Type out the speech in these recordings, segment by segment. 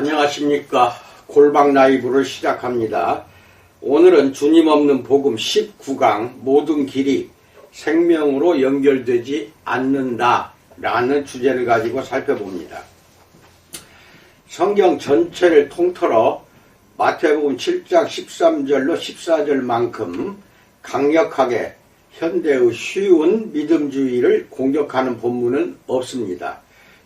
안녕하십니까. 골방 라이브를 시작합니다. 오늘은 주님 없는 복음 19강 모든 길이 생명으로 연결되지 않는다 라는 주제를 가지고 살펴봅니다. 성경 전체를 통틀어 마태복음 7장 13절로 14절만큼 강력하게 현대의 쉬운 믿음주의를 공격하는 본문은 없습니다.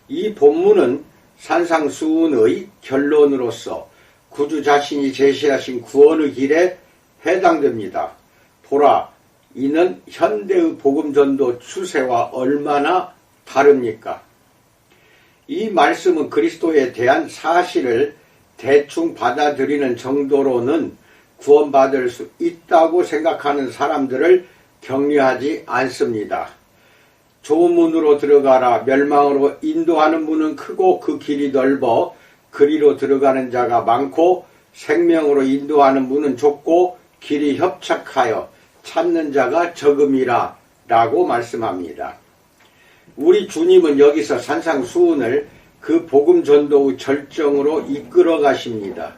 이 본문은 산상수훈의 결론으로서 구주 자신이 제시하신 구원의 길에 해당됩니다. 보라, 이는 현대의 복음전도 추세와 얼마나 다릅니까? 이 말씀은 그리스도에 대한 사실을 대충 받아들이는 정도로는 구원받을 수 있다고 생각하는 사람들을 격려하지 않습니다. 좋은 문으로 들어가라 멸망으로 인도하는 문은 크고 그 길이 넓어 그리로 들어가는 자가 많고 생명으로 인도하는 문은 좁고 길이 협착하여 찾는 자가 적음이라 라고 말씀합니다. 우리 주님은 여기서 산상수훈을 그 복음 전도의 절정으로 이끌어 가십니다.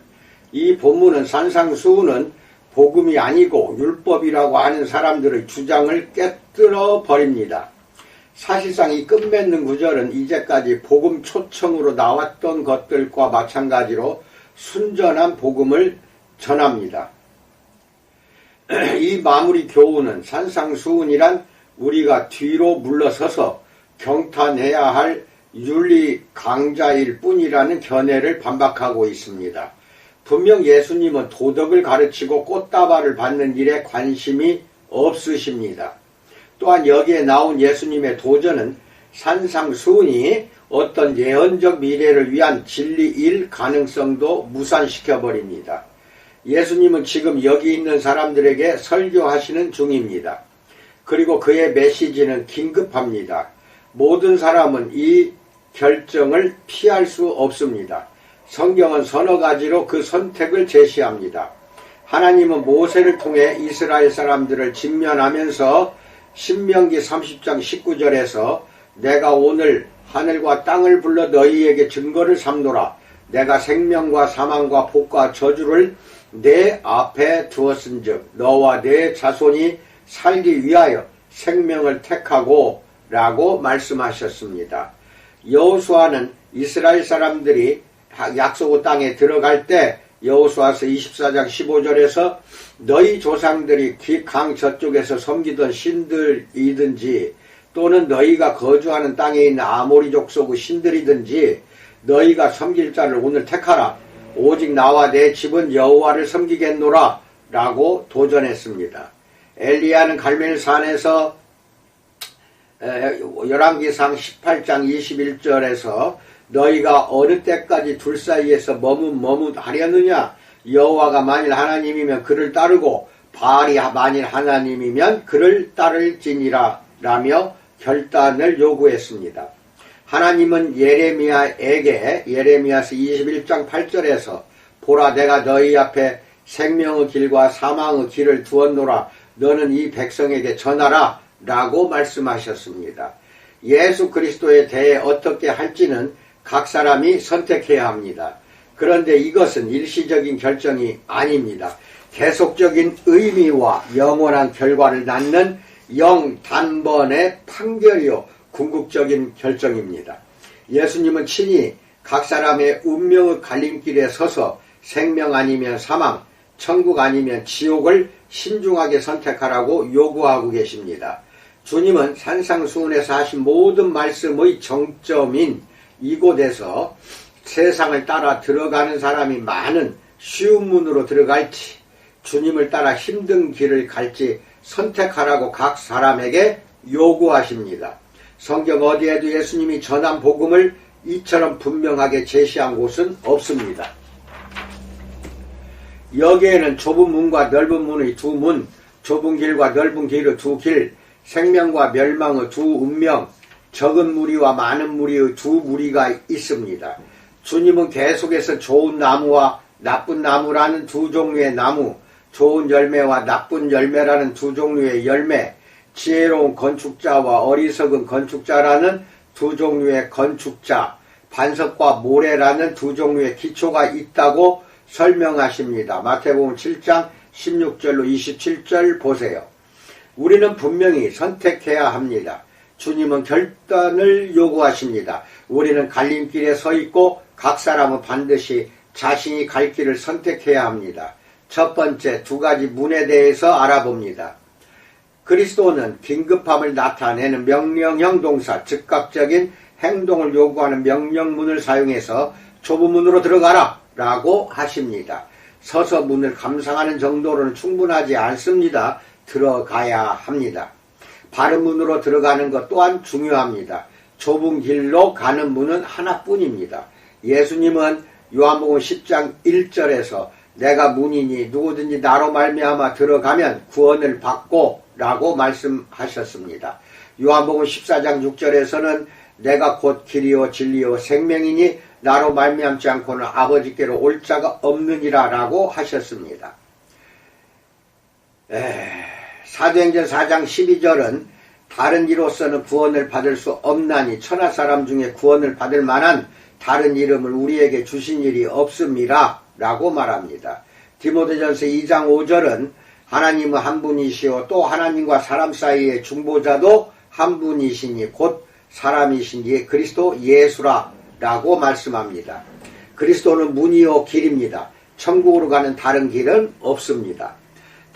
이 본문은 산상수훈은 복음이 아니고 율법이라고 하는 사람들의 주장을 깨뜨려 버립니다. 사실상 이 끝맺는 구절은 이제까지 복음 초청으로 나왔던 것들과 마찬가지로 순전한 복음을 전합니다. 이 마무리 교훈은 산상수훈이란 우리가 뒤로 물러서서 경탄해야 할 윤리 강자일 뿐이라는 견해를 반박하고 있습니다. 분명 예수님은 도덕을 가르치고 꽃다발을 받는 일에 관심이 없으십니다. 또한 여기에 나온 예수님의 도전은 산상수훈이 어떤 예언적 미래를 위한 진리일 가능성도 무산시켜 버립니다. 예수님은 지금 여기 있는 사람들에게 설교하시는 중입니다. 그리고 그의 메시지는 긴급합니다. 모든 사람은 이 결정을 피할 수 없습니다. 성경은 서너 가지로 그 선택을 제시합니다. 하나님은 모세를 통해 이스라엘 사람들을 직면하면서 신명기 30장 19절에서 내가 오늘 하늘과 땅을 불러 너희에게 증거를 삼노라. 내가 생명과 사망과 복과 저주를 내 앞에 두었은즉 너와 내 자손이 살기 위하여 생명을 택하고 라고 말씀하셨습니다. 여호수아는 이스라엘 사람들이 약속의 땅에 들어갈 때 여호수아서 24장 15절에서 너희 조상들이 강 저쪽에서 섬기던 신들이든지 또는 너희가 거주하는 땅에 있는 아모리 족속의 신들이든지 너희가 섬길 자를 오늘 택하라. 오직 나와 내 집은 여호와를 섬기겠노라. 라고 도전했습니다. 엘리야는 갈멜산에서 열왕기상 18장 21절에서 너희가 어느 때까지 둘 사이에서 머뭇 머뭇 하려느냐 여호와가 만일 하나님이면 그를 따르고 바알이 만일 하나님이면 그를 따를지니라 라며 결단을 요구했습니다. 하나님은 예레미야에게 예레미야서 21장 8절에서 보라 내가 너희 앞에 생명의 길과 사망의 길을 두었노라 너는 이 백성에게 전하라 라고 말씀하셨습니다. 예수 그리스도에 대해 어떻게 할지는 각 사람이 선택해야 합니다. 그런데 이것은 일시적인 결정이 아닙니다. 계속적인 의미와 영원한 결과를 낳는 영 단번의 판결이요 궁극적인 결정입니다. 예수님은 친히 각 사람의 운명의 갈림길에 서서 생명 아니면 사망, 천국 아니면 지옥을 신중하게 선택하라고 요구하고 계십니다. 주님은 산상수훈에서 하신 모든 말씀의 정점인 이곳에서 세상을 따라 들어가는 사람이 많은 쉬운 문으로 들어갈지 주님을 따라 힘든 길을 갈지 선택하라고 각 사람에게 요구하십니다. 성경 어디에도 예수님이 전한 복음을 이처럼 분명하게 제시한 곳은 없습니다. 여기에는 좁은 문과 넓은 문의 두 문, 좁은 길과 넓은 길의 두 길, 생명과 멸망의 두 운명, 적은 무리와 많은 무리의 두 무리가 있습니다. 주님은 계속해서 좋은 나무와 나쁜 나무라는 두 종류의 나무, 좋은 열매와 나쁜 열매라는 두 종류의 열매, 지혜로운 건축자와 어리석은 건축자라는 두 종류의 건축자, 반석과 모래라는 두 종류의 기초가 있다고 설명하십니다. 마태복음 7장 16절로 27절 보세요. 우리는 분명히 선택해야 합니다. 주님은 결단을 요구하십니다. 우리는 갈림길에 서 있고 각 사람은 반드시 자신이 갈 길을 선택해야 합니다. 첫 번째 두 가지 문에 대해서 알아봅니다. 그리스도는 긴급함을 나타내는 명령형 동사, 즉각적인 행동을 요구하는 명령문을 사용해서 좁은 문으로 들어가라 라고 하십니다. 서서 문을 감상하는 정도로는 충분하지 않습니다. 들어가야 합니다. 바른 문으로 들어가는 것 또한 중요합니다. 좁은 길로 가는 문은 하나뿐입니다. 예수님은 요한복음 10장 1절에서 내가 문이니 누구든지 나로 말미암아 들어가면 구원을 받고 라고 말씀하셨습니다. 요한복음 14장 6절에서는 내가 곧 길이요 진리요 생명이니 나로 말미암지 않고는 아버지께로 올 자가 없느니라 라고 하셨습니다. 에, 사도행전 4장 12절은 다른 이로서는 구원을 받을 수 없나니 천하 사람 중에 구원을 받을 만한 다른 이름을 우리에게 주신 일이 없습니다. 라고 말합니다. 디모데전서 2장 5절은 하나님은 한 분이시요 또 하나님과 사람 사이의 중보자도 한 분이시니 곧 사람이신지 그리스도 예수라 라고 말씀합니다. 그리스도는 문이요 길입니다. 천국으로 가는 다른 길은 없습니다.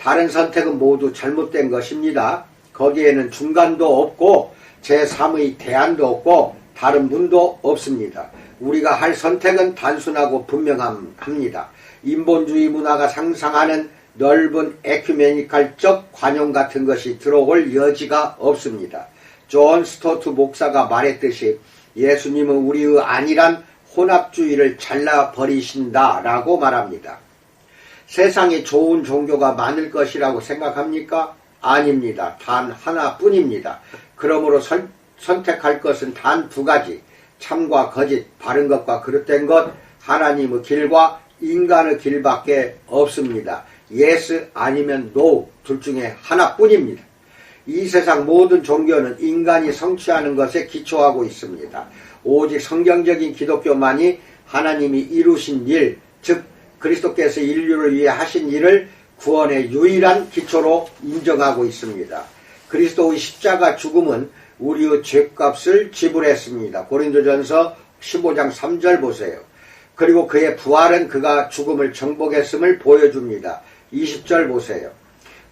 다른 선택은 모두 잘못된 것입니다. 거기에는 중간도 없고 제3의 대안도 없고 다른 문도 없습니다. 우리가 할 선택은 단순하고 분명합니다. 인본주의 문화가 상상하는 넓은 에큐메니칼적 관용 같은 것이 들어올 여지가 없습니다. 존 스토트 목사가 말했듯이 예수님은 우리의 안일한 혼합주의를 잘라버리신다 라고 말합니다. 세상에 좋은 종교가 많을 것이라고 생각합니까? 아닙니다. 단 하나뿐입니다. 그러므로 선, 선택할 것은 단 두 가지. 참과 거짓, 바른 것과 그릇된 것, 하나님의 길과 인간의 길밖에 없습니다. yes 아니면 no 둘 중에 하나뿐입니다. 이 세상 모든 종교는 인간이 성취하는 것에 기초하고 있습니다. 오직 성경적인 기독교만이 하나님이 이루신 일, 즉 그리스도께서 인류를 위해 하신 일을 구원의 유일한 기초로 인정하고 있습니다. 그리스도의 십자가 죽음은 우리의 죄값을 지불했습니다. 고린도전서 15장 3절 보세요. 그리고 그의 부활은 그가 죽음을 정복했음을 보여줍니다. 20절 보세요.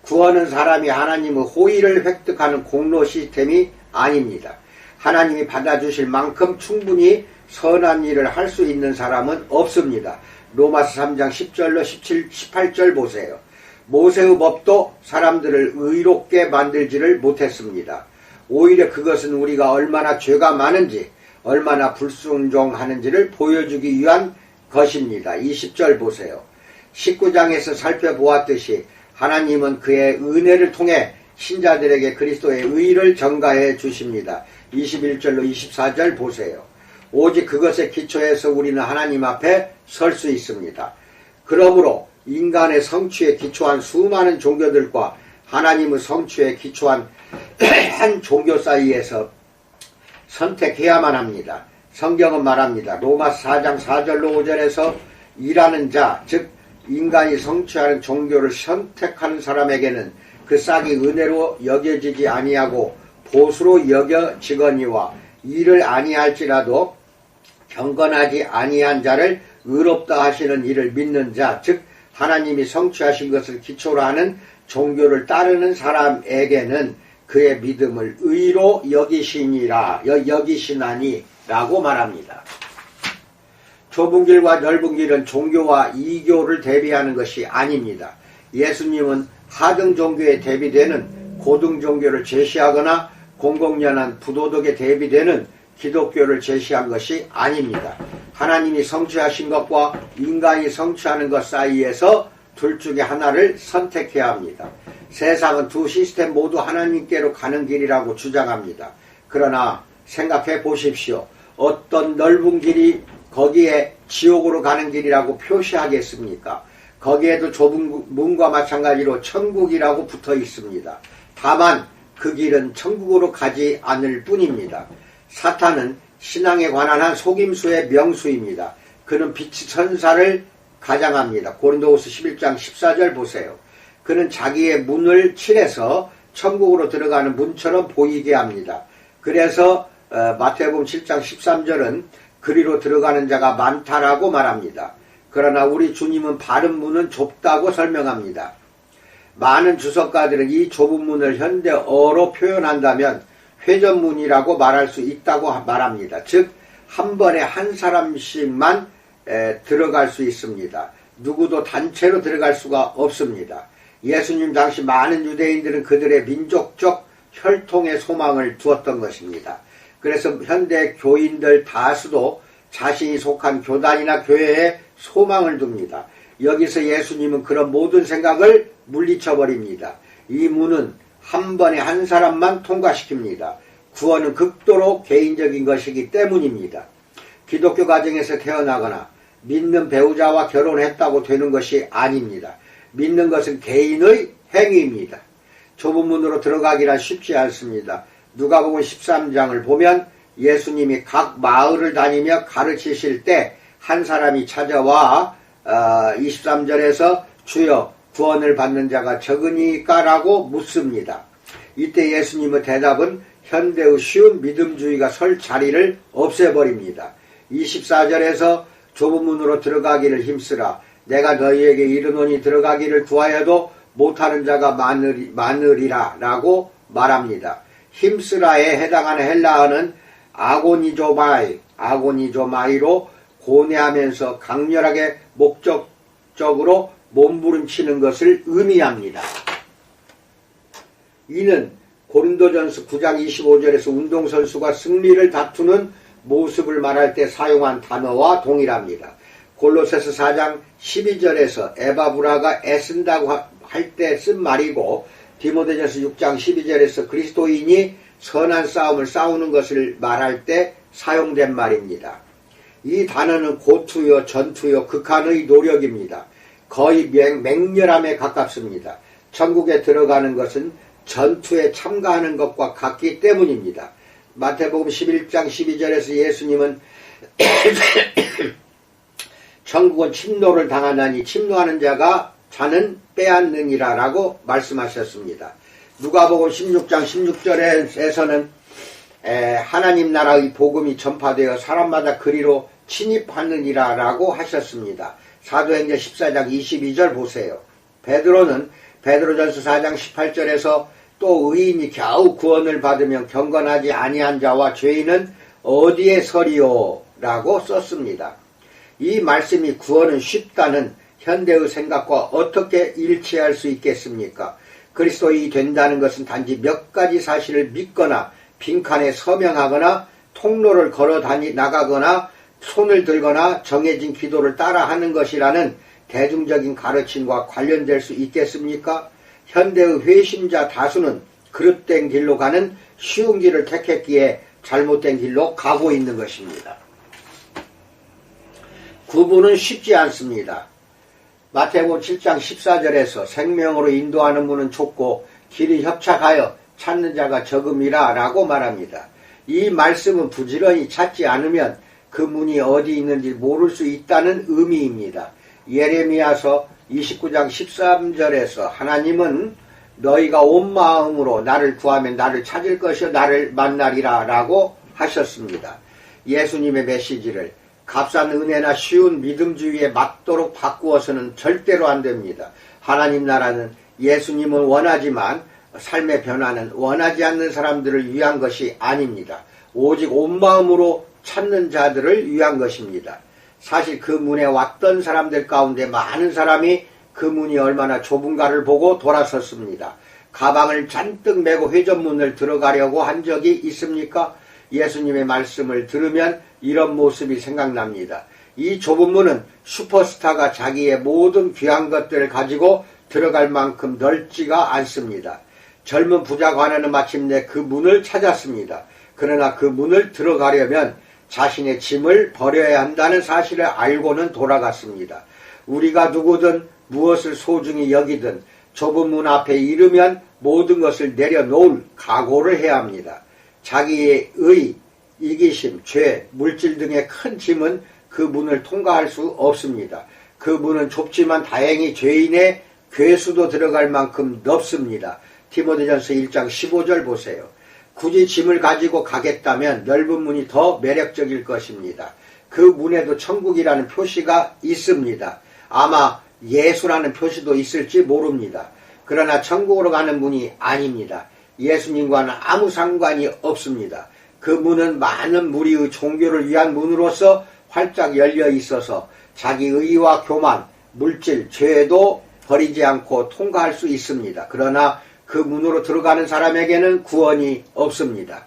구원은 사람이 하나님의 호의를 획득하는 공로 시스템이 아닙니다. 하나님이 받아주실 만큼 충분히 선한 일을 할 수 있는 사람은 없습니다. 로마서 3장 10절로 17, 18절 보세요. 모세의 법도 사람들을 의롭게 만들지를 못했습니다. 오히려 그것은 우리가 얼마나 죄가 많은지, 얼마나 불순종하는지를 보여주기 위한 것입니다. 20절 보세요. 19장에서 살펴보았듯이 하나님은 그의 은혜를 통해 신자들에게 그리스도의 의를 전가해 주십니다. 21절로 24절 보세요. 오직 그것에 기초해서 우리는 하나님 앞에 설 수 있습니다. 그러므로 인간의 성취에 기초한 수많은 종교들과 하나님의 성취에 기초한 한 종교 사이에서 선택해야만 합니다. 성경은 말합니다. 로마 4장 4절로 5절에서 일하는 자, 즉 인간이 성취하는 종교를 선택하는 사람에게는 그 싹이 은혜로 여겨지지 아니하고 보수로 여겨지거니와 일을 아니할지라도 경건하지 아니한 자를 의롭다 하시는 일을 믿는 자, 즉 하나님이 성취하신 것을 기초로 하는 종교를 따르는 사람에게는 그의 믿음을 의로 여기시니라 여 기시나니 라고 말합니다. 좁은 길과 넓은 길은 종교와 이교를 대비하는 것이 아닙니다. 예수님은 하등 종교에 대비되는 고등 종교를 제시하거나 공공연한 부도덕에 대비되는 기독교를 제시한 것이 아닙니다. 하나님이 성취하신 것과 인간이 성취하는 것 사이에서 둘 중에 하나를 선택해야 합니다. 세상은 두 시스템 모두 하나님께로 가는 길이라고 주장합니다. 그러나 생각해 보십시오. 어떤 넓은 길이 거기에 지옥으로 가는 길이라고 표시하겠습니까? 거기에도 좁은 문과 마찬가지로 천국이라고 붙어 있습니다. 다만 그 길은 천국으로 가지 않을 뿐입니다. 사탄은 신앙에 관한 한 속임수의 명수입니다. 그는 빛의 천사를 가장합니다. 고린도후서 11장 14절 보세요. 그는 자기의 문을 칠해서 천국으로 들어가는 문처럼 보이게 합니다. 그래서 어, 마태복음 7장 13절은 그리로 들어가는 자가 많다라고 말합니다. 그러나 우리 주님은 바른 문은 좁다고 설명합니다. 많은 주석가들은 이 좁은 문을 현대어로 표현한다면 회전문이라고 말할 수 있다고 말합니다. 즉, 한 번에 한 사람씩만 에, 들어갈 수 있습니다. 누구도 단체로 들어갈 수가 없습니다. 예수님 당시 많은 유대인들은 그들의 민족적 혈통의 소망을 두었던 것입니다. 그래서 현대 교인들 다수도 자신이 속한 교단이나 교회에 소망을 둡니다. 여기서 예수님은 그런 모든 생각을 물리쳐 버립니다. 이 문은 한 번에 한 사람만 통과시킵니다. 구원은 극도로 개인적인 것이기 때문입니다. 기독교 가정에서 태어나거나 믿는 배우자와 결혼했다고 되는 것이 아닙니다. 믿는 것은 개인의 행위입니다. 좁은 문으로 들어가기란 쉽지 않습니다. 누가복음 13장을 보면 예수님이 각 마을을 다니며 가르치실 때 한 사람이 찾아와 23절에서 주여 구원을 받는 자가 적으니까라고 묻습니다. 이때 예수님의 대답은 현대의 쉬운 믿음주의가 설 자리를 없애버립니다. 24절에서 좁은 문으로 들어가기를 힘쓰라. 내가 너희에게 이르노니 들어가기를 구하여도 못하는 자가 많으리, 많으리라 라고 말합니다. 힘쓰라에 해당하는 헬라어는 아고니조마이, 아고니조마이로 고뇌하면서 강렬하게 목적적으로 몸부림치는 것을 의미합니다. 이는 고린도전서 9장 25절에서 운동선수가 승리를 다투는 모습을 말할 때 사용한 단어와 동일합니다. 골로새서 4장 12절에서 에바브라가 애쓴다고 할 때 쓴 말이고 디모데전서 6장 12절에서 그리스도인이 선한 싸움을 싸우는 것을 말할 때 사용된 말입니다. 이 단어는 고투요, 전투요, 극한의 노력입니다. 거의 맹, 맹렬함에 가깝습니다. 천국에 들어가는 것은 전투에 참가하는 것과 같기 때문입니다. 마태복음 11장 12절에서 예수님은 천국은 침노를 당하나니 침노하는 자가 자는 빼앗느니라 라고 말씀하셨습니다. 누가복음 16장 16절에서는 하나님 나라의 복음이 전파되어 사람마다 그리로 침입하느니라 라고 하셨습니다. 사도행전 14장 22절 보세요. 베드로는 베드로전서 4장 18절에서 또 의인이 겨우 구원을 받으면 경건하지 아니한 자와 죄인은 어디에 서리요? 라고 썼습니다. 이 말씀이 구원은 쉽다는 현대의 생각과 어떻게 일치할 수 있겠습니까? 그리스도인이 된다는 것은 단지 몇 가지 사실을 믿거나 빈칸에 서명하거나 통로를 걸어 다니 나가거나 손을 들거나 정해진 기도를 따라하는 것이라는 대중적인 가르침과 관련될 수 있겠습니까? 현대의 회심자 다수는 그릇된 길로 가는 쉬운 길을 택했기에 잘못된 길로 가고 있는 것입니다. 구분은 쉽지 않습니다. 마태복음 7장 14절에서 생명으로 인도하는 문은 좁고 길이 협착하여 찾는 자가 적음이라 라고 말합니다. 이 말씀은 부지런히 찾지 않으면 그 문이 어디 있는지 모를 수 있다는 의미입니다. 예레미야서 29장 13절에서 하나님은 너희가 온 마음으로 나를 구하면 나를 찾을 것이요 나를 만나리라 라고 하셨습니다. 예수님의 메시지를 값싼 은혜나 쉬운 믿음주의에 맞도록 바꾸어서는 절대로 안 됩니다. 하나님 나라는 예수님은 원하지만 삶의 변화는 원하지 않는 사람들을 위한 것이 아닙니다. 오직 온 마음으로 찾는 자들을 위한 것입니다. 사실 그 문에 왔던 사람들 가운데 많은 사람이 그 문이 얼마나 좁은가를 보고 돌아섰습니다. 가방을 잔뜩 메고 회전문을 들어가려고 한 적이 있습니까? 예수님의 말씀을 들으면 이런 모습이 생각납니다. 이 좁은 문은 슈퍼스타가 자기의 모든 귀한 것들을 가지고 들어갈 만큼 넓지가 않습니다. 젊은 부자 관원은 마침내 그 문을 찾았습니다. 그러나 그 문을 들어가려면 자신의 짐을 버려야 한다는 사실을 알고는 돌아갔습니다. 우리가 누구든 무엇을 소중히 여기든 좁은 문 앞에 이르면 모든 것을 내려놓을 각오를 해야 합니다. 자기의 이기심, 죄, 물질 등의 큰 짐은 그 문을 통과할 수 없습니다. 그 문은 좁지만 다행히 죄인의 괴수도 들어갈 만큼 넓습니다. 티모데전서 1장 15절 보세요. 굳이 짐을 가지고 가겠다면 넓은 문이 더 매력적일 것입니다. 그 문에도 천국이라는 표시가 있습니다. 아마 예수라는 표시도 있을지 모릅니다. 그러나 천국으로 가는 문이 아닙니다. 예수님과는 아무 상관이 없습니다. 그 문은 많은 무리의 종교를 위한 문으로서 활짝 열려 있어서 자기 의와 교만, 물질, 죄도 버리지 않고 통과할 수 있습니다. 그러나 그 문으로 들어가는 사람에게는 구원이 없습니다.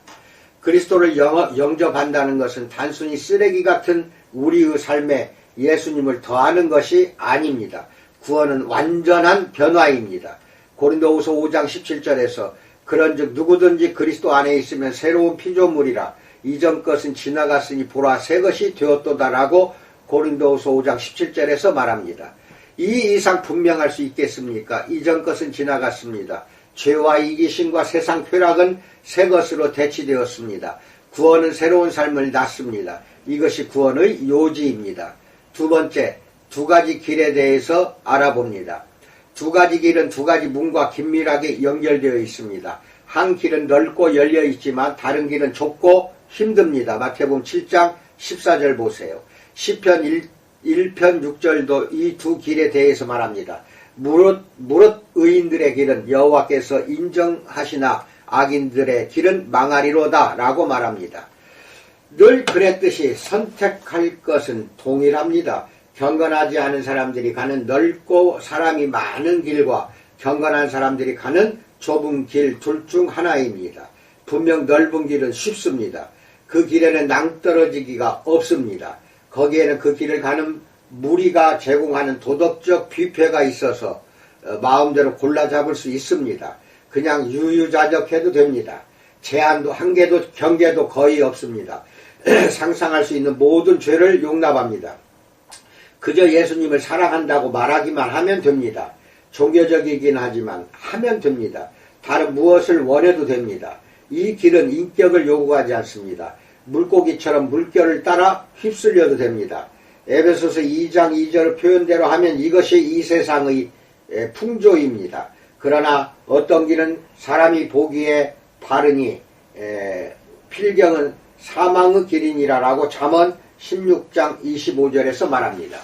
그리스도를 영접한다는 것은 단순히 쓰레기 같은 우리의 삶에 예수님을 더하는 것이 아닙니다. 구원은 완전한 변화입니다. 고린도후서 5장 17절에서 그런즉 누구든지 그리스도 안에 있으면 새로운 피조물이라 이전 것은 지나갔으니 보라 새 것이 되었도다라고 고린도후서 5장 17절에서 말합니다. 이 이상 분명할 수 있겠습니까? 이전 것은 지나갔습니다. 죄와 이기심과 세상 쾌락은 새 것으로 대치되었습니다. 구원은 새로운 삶을 낳습니다. 이것이 구원의 요지입니다. 두 번째, 두 가지 길에 대해서 알아봅니다. 두 가지 길은 두 가지 문과 긴밀하게 연결되어 있습니다. 한 길은 넓고 열려 있지만 다른 길은 좁고 힘듭니다. 마태복음 7장 14절 보세요. 10편 1, 1편 6절도 이 두 길에 대해서 말합니다. 무릇 무릇 의인들의 길은 여호와께서 인정하시나 악인들의 길은 망하리로다라고 말합니다. 늘 그랬듯이 선택할 것은 동일합니다. 경건하지 않은 사람들이 가는 넓고 사람이 많은 길과 경건한 사람들이 가는 좁은 길 둘 중 하나입니다. 분명 넓은 길은 쉽습니다. 그 길에는 낭떠러지기가 없습니다. 거기에는 그 길을 가는 무리가 제공하는 도덕적 뷔페가 있어서 어, 마음대로 골라 잡을 수 있습니다. 그냥 유유자적해도 됩니다. 제한도 한계도 경계도 거의 없습니다. 상상할 수 있는 모든 죄를 용납합니다. 그저 예수님을 사랑한다고 말하기만 하면 됩니다. 종교적이긴 하지만 하면 됩니다. 다른 무엇을 원해도 됩니다. 이 길은 인격을 요구하지 않습니다. 물고기처럼 물결을 따라 휩쓸려도 됩니다. 에베소서 2장 2절 표현대로 하면 이것이 이 세상의 풍조입니다. 그러나 어떤 길은 사람이 보기에 바르니 필경은 사망의 길이니라라고 잠언 16장 25절에서 말합니다.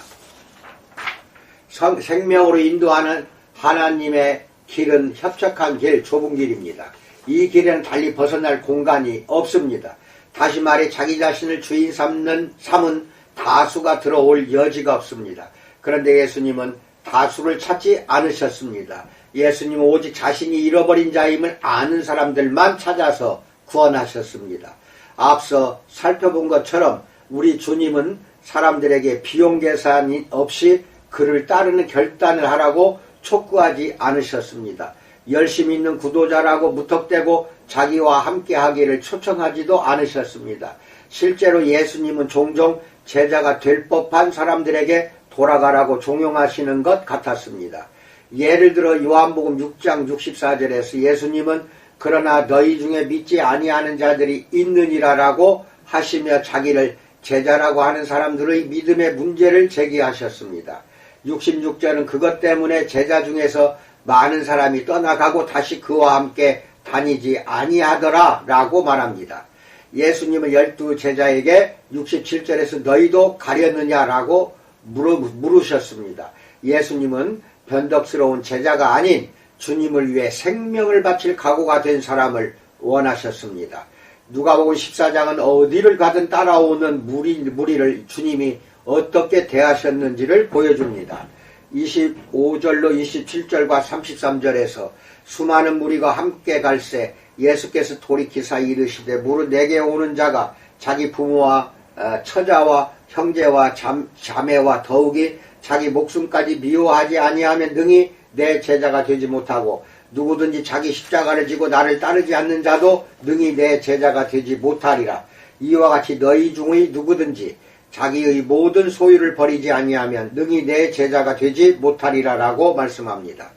성, 생명으로 인도하는 하나님의 길은 협착한 길, 좁은 길입니다. 이 길에는 달리 벗어날 공간이 없습니다. 다시 말해 자기 자신을 주인 삼는 삼은 다수가 들어올 여지가 없습니다. 그런데 예수님은 다수를 찾지 않으셨습니다. 예수님은 오직 자신이 잃어버린 자임을 아는 사람들만 찾아서 구원하셨습니다. 앞서 살펴본 것처럼 우리 주님은 사람들에게 비용 계산 없이 그를 따르는 결단을 하라고 촉구하지 않으셨습니다. 열심히 있는 구도자라고 무턱대고 자기와 함께 하기를 초청하지도 않으셨습니다. 실제로 예수님은 종종 제자가 될 법한 사람들에게 돌아가라고 종용하시는 것 같았습니다. 예를 들어 요한복음 6장 64절에서 예수님은 그러나 너희 중에 믿지 아니하는 자들이 있느니라라고 하시며 자기를 제자라고 하는 사람들의 믿음의 문제를 제기하셨습니다. 66절은 그것 때문에 제자 중에서 많은 사람이 떠나가고 다시 그와 함께 다니지 아니하더라 라고 말합니다. 예수님은 열두 제자에게 67절에서 너희도 가렸느냐라고 물으셨습니다. 예수님은 변덕스러운 제자가 아닌 주님을 위해 생명을 바칠 각오가 된 사람을 원하셨습니다. 누가복음 14장은 어디를 가든 따라오는 무리, 무리를 주님이 어떻게 대하셨는지를 보여줍니다. 25절로 27절과 33절에서 수많은 무리가 함께 갈새 예수께서 돌이키사 이르시되 무릇 내게 오는 자가 자기 부모와 어, 처자와 형제와 잠, 자매와 더욱이 자기 목숨까지 미워하지 아니하면 능히 내 제자가 되지 못하고 누구든지 자기 십자가를 지고 나를 따르지 않는 자도 능히 내 제자가 되지 못하리라. 이와 같이 너희 중의 누구든지 자기의 모든 소유를 버리지 아니하면 능히 내 제자가 되지 못하리라라고 말씀합니다.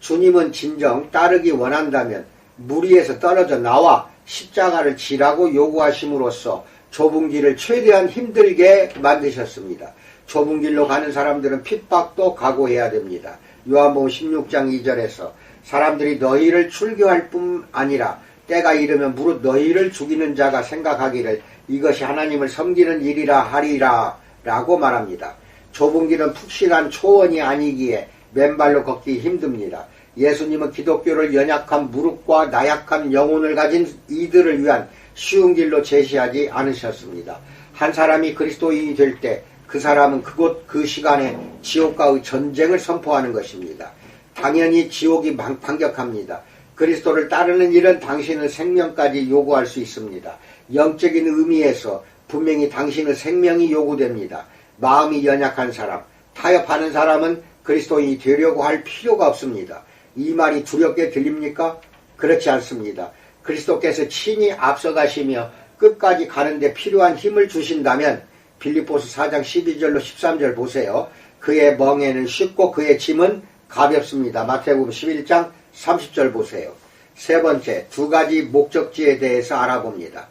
주님은 진정 따르기 원한다면 무리에서 떨어져 나와 십자가를 지라고 요구하심으로써 좁은 길을 최대한 힘들게 만드셨습니다. 좁은 길로 가는 사람들은 핍박도 각오해야 됩니다. 요한복음 16장 2절에서 사람들이 너희를 출교할 뿐 아니라 때가 이르면 무릇 너희를 죽이는 자가 생각하기를 이것이 하나님을 섬기는 일이라 하리라 라고 말합니다. 좁은 길은 푹신한 초원이 아니기에 맨발로 걷기 힘듭니다. 예수님은 기독교를 연약한 무릎과 나약한 영혼을 가진 이들을 위한 쉬운 길로 제시하지 않으셨습니다. 한 사람이 그리스도인이 될 때 그 사람은 그곳 그 시간에 지옥과의 전쟁을 선포하는 것입니다. 당연히 지옥이 반격합니다. 그리스도를 따르는 일은 당신의 생명까지 요구할 수 있습니다. 영적인 의미에서 분명히 당신의 생명이 요구됩니다. 마음이 연약한 사람, 타협하는 사람은 그리스도인이 되려고 할 필요가 없습니다. 이 말이 두렵게 들립니까? 그렇지 않습니다. 그리스도께서 친히 앞서가시며 끝까지 가는데 필요한 힘을 주신다면 빌리포스 4장 12절로 13절 보세요. 그의 멍에는 쉽고 그의 짐은 가볍습니다. 마태복음 11장 30절 보세요. 세 번째, 두 가지 목적지에 대해서 알아봅니다.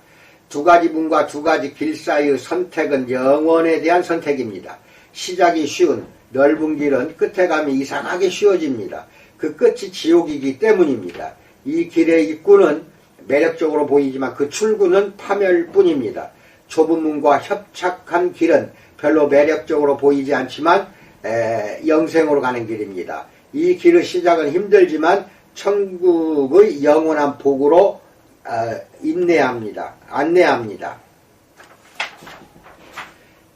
두 가지 문과 두 가지 길 사이의 선택은 영원에 대한 선택입니다. 시작이 쉬운 넓은 길은 끝에 가면 이상하게 쉬워집니다. 그 끝이 지옥이기 때문입니다. 이 길의 입구는 매력적으로 보이지만 그 출구는 파멸뿐입니다. 좁은 문과 협착한 길은 별로 매력적으로 보이지 않지만 에, 영생으로 가는 길입니다. 이 길의 시작은 힘들지만 천국의 영원한 복으로 어, 인내합니다. 안내합니다.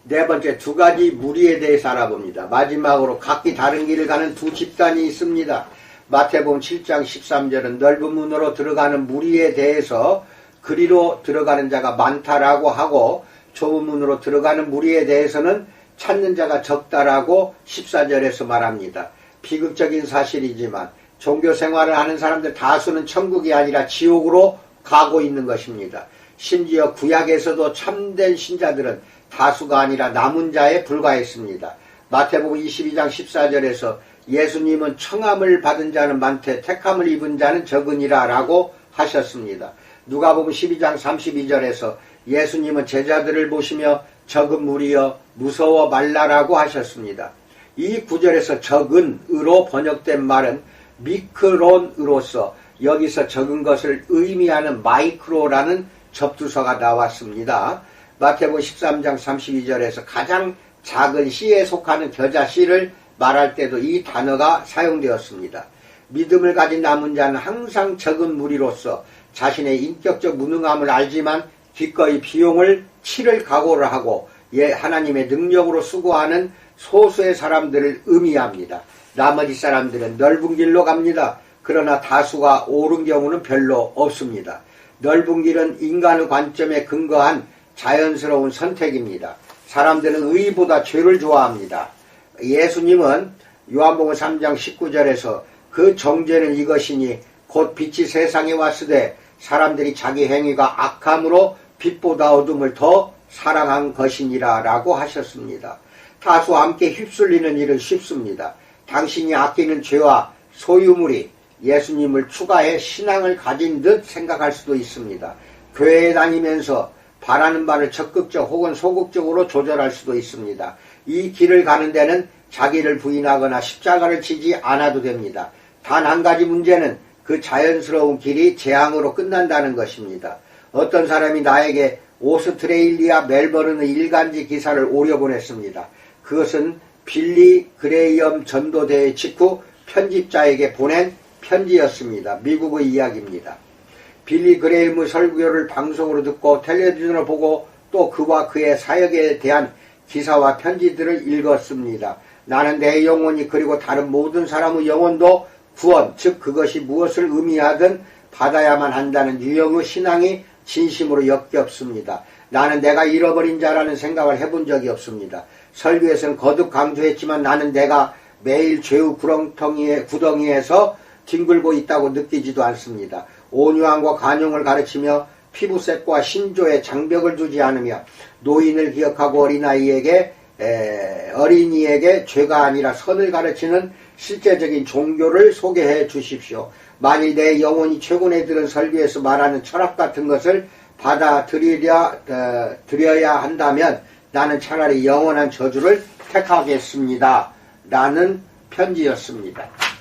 네 번째 두 가지 무리에 대해서 알아봅니다. 마지막으로 각기 다른 길을 가는 두 집단이 있습니다. 마태복음 7장 13절은 넓은 문으로 들어가는 무리에 대해서 그리로 들어가는 자가 많다라고 하고 좁은 문으로 들어가는 무리에 대해서는 찾는 자가 적다라고 14절에서 말합니다. 비극적인 사실이지만 종교 생활을 하는 사람들 다수는 천국이 아니라 지옥으로 가고 있는 것입니다. 심지어 구약에서도 참된 신자들은 다수가 아니라 남은 자에 불과했습니다. 마태복음 22장 14절에서 예수님은 청함을 받은 자는 많되 택함을 입은 자는 적으니라 라고 하셨습니다. 누가복음 12장 32절에서 예수님은 제자들을 보시며 적은 무리여 무서워 말라라고 하셨습니다. 이 구절에서 적은으로 번역된 말은 미크론으로서 여기서 적은 것을 의미하는 마이크로라는 접두서가 나왔습니다. 마태복음 13장 32절에서 가장 작은 시에 속하는 겨자 씨를 말할 때도 이 단어가 사용되었습니다. 믿음을 가진 남은 자는 항상 적은 무리로서 자신의 인격적 무능함을 알지만 기꺼이 비용을 치를 각오를 하고 예, 하나님의 능력으로 수고하는 소수의 사람들을 의미합니다. 나머지 사람들은 넓은 길로 갑니다. 그러나 다수가 옳은 경우는 별로 없습니다. 넓은 길은 인간의 관점에 근거한 자연스러운 선택입니다. 사람들은 의보다 죄를 좋아합니다. 예수님은 요한복음 3장 19절에서 그 정죄는 이것이니 곧 빛이 세상에 왔으되 사람들이 자기 행위가 악함으로 빛보다 어둠을 더 사랑한 것이니라 라고 하셨습니다. 다수 함께 휩쓸리는 일은 쉽습니다. 당신이 아끼는 죄와 소유물이 예수님을 추가해 신앙을 가진 듯 생각할 수도 있습니다. 교회에 다니면서 바라는 바를 적극적 혹은 소극적으로 조절할 수도 있습니다. 이 길을 가는 데는 자기를 부인하거나 십자가를 치지 않아도 됩니다. 단 한 가지 문제는 그 자연스러운 길이 재앙으로 끝난다는 것입니다. 어떤 사람이 나에게 오스트레일리아 멜버른의 일간지 기사를 오려 보냈습니다. 그것은 빌리 그레이엄 전도대 직후 편집자에게 보낸 편지였습니다. 미국의 이야기입니다. 빌리 그레이엄의 설교를 방송으로 듣고 텔레비전을 보고 또 그와 그의 사역에 대한 기사와 편지들을 읽었습니다. 나는 내 영혼이 그리고 다른 모든 사람의 영혼도 구원, 즉 그것이 무엇을 의미하든 받아야만 한다는 유형의 신앙이 진심으로 역겹습니다. 나는 내가 잃어버린 자라는 생각을 해본 적이 없습니다. 설교에서는 거듭 강조했지만 나는 내가 매일 죄의 구렁텅이에, 구덩이에서 뒹굴고 있다고 느끼지도 않습니다. 온유함과 관용을 가르치며 피부색과 신조에 장벽을 두지 않으며 노인을 기억하고 어린아이에게 에, 어린이에게 죄가 아니라 선을 가르치는 실제적인 종교를 소개해 주십시오. 만일 내 영혼이 최근에 들은 설교에서 말하는 철학 같은 것을 받아들이려 어, 드려야 한다면 나는 차라리 영원한 저주를 택하겠습니다. 라는 편지였습니다.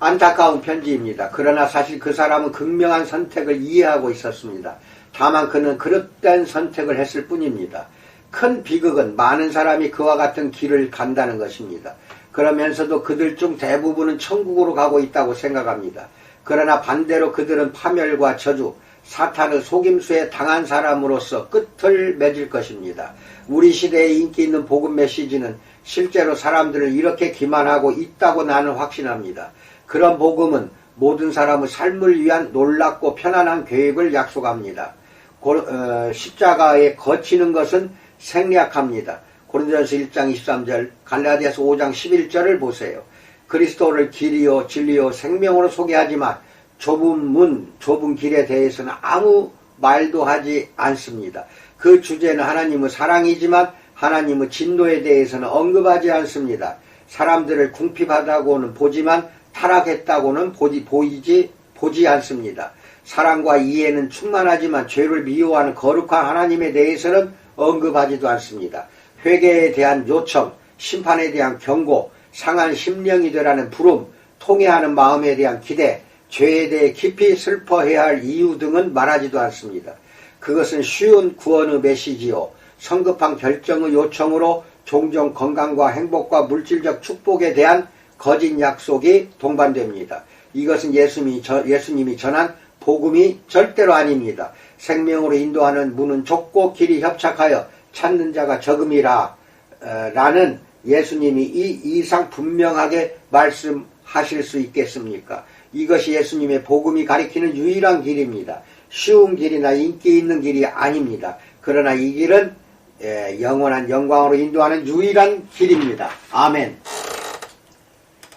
안타까운 편지입니다. 그러나 사실 그 사람은 극명한 선택을 이해하고 있었습니다. 다만 그는 그릇된 선택을 했을 뿐입니다. 큰 비극은 많은 사람이 그와 같은 길을 간다는 것입니다. 그러면서도 그들 중 대부분은 천국으로 가고 있다고 생각합니다. 그러나 반대로 그들은 파멸과 저주, 사탄의 속임수에 당한 사람으로서 끝을 맺을 것입니다. 우리 시대에 인기 있는 복음 메시지는 실제로 사람들을 이렇게 기만하고 있다고 나는 확신합니다. 그런 복음은 모든 사람의 삶을 위한 놀랍고 편안한 계획을 약속합니다. 고, 어, 십자가에 거치는 것은 생략합니다. 고린도전서 1장 23절, 갈라디아서 5장 11절을 보세요. 그리스도를 길이요 진리요 생명으로 소개하지만 좁은 문, 좁은 길에 대해서는 아무 말도 하지 않습니다. 그 주제는 하나님의 사랑이지만 하나님의 진노에 대해서는 언급하지 않습니다. 사람들을 궁핍하다고는 보지만 타락했다고는 보지, 보이지, 보지 않습니다. 사랑과 이해는 충만하지만 죄를 미워하는 거룩한 하나님에 대해서는 언급하지도 않습니다. 회개에 대한 요청, 심판에 대한 경고, 상한 심령이 되라는 부름, 통해하는 마음에 대한 기대, 죄에 대해 깊이 슬퍼해야 할 이유 등은 말하지도 않습니다. 그것은 쉬운 구원의 메시지요. 성급한 결정의 요청으로 종종 건강과 행복과 물질적 축복에 대한 거짓 약속이 동반됩니다. 이것은 예수님이, 저, 예수님이 전한 복음이 절대로 아닙니다. 생명으로 인도하는 문은 좁고 길이 협착하여 찾는 자가 적음이라 어, 라는 예수님이 이 이상 분명하게 말씀하실 수 있겠습니까? 이것이 예수님의 복음이 가리키는 유일한 길입니다. 쉬운 길이나 인기 있는 길이 아닙니다. 그러나 이 길은 예, 영원한 영광으로 인도하는 유일한 길입니다. 아멘.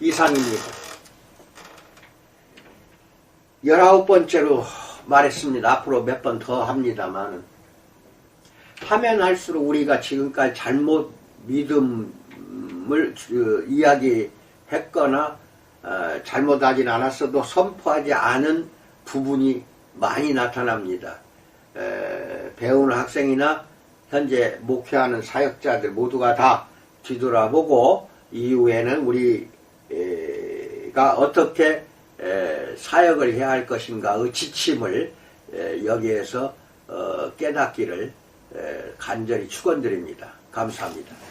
이상입니다. 열아홉 번째로 말했습니다. 앞으로 몇 번 더 합니다만 하면 할수록 우리가 지금까지 잘못 믿음을 그, 이야기했거나 어, 잘못하진 않았어도 선포하지 않은 부분이 많이 나타납니다. 에, 배우는 학생이나 현재 목회하는 사역자들 모두가 다 뒤돌아보고 이후에는 우리 가 어떻게 에, 사역을 해야 할 것인가의 지침을 에, 여기에서 어, 깨닫기를 에, 간절히 축원드립니다. 감사합니다.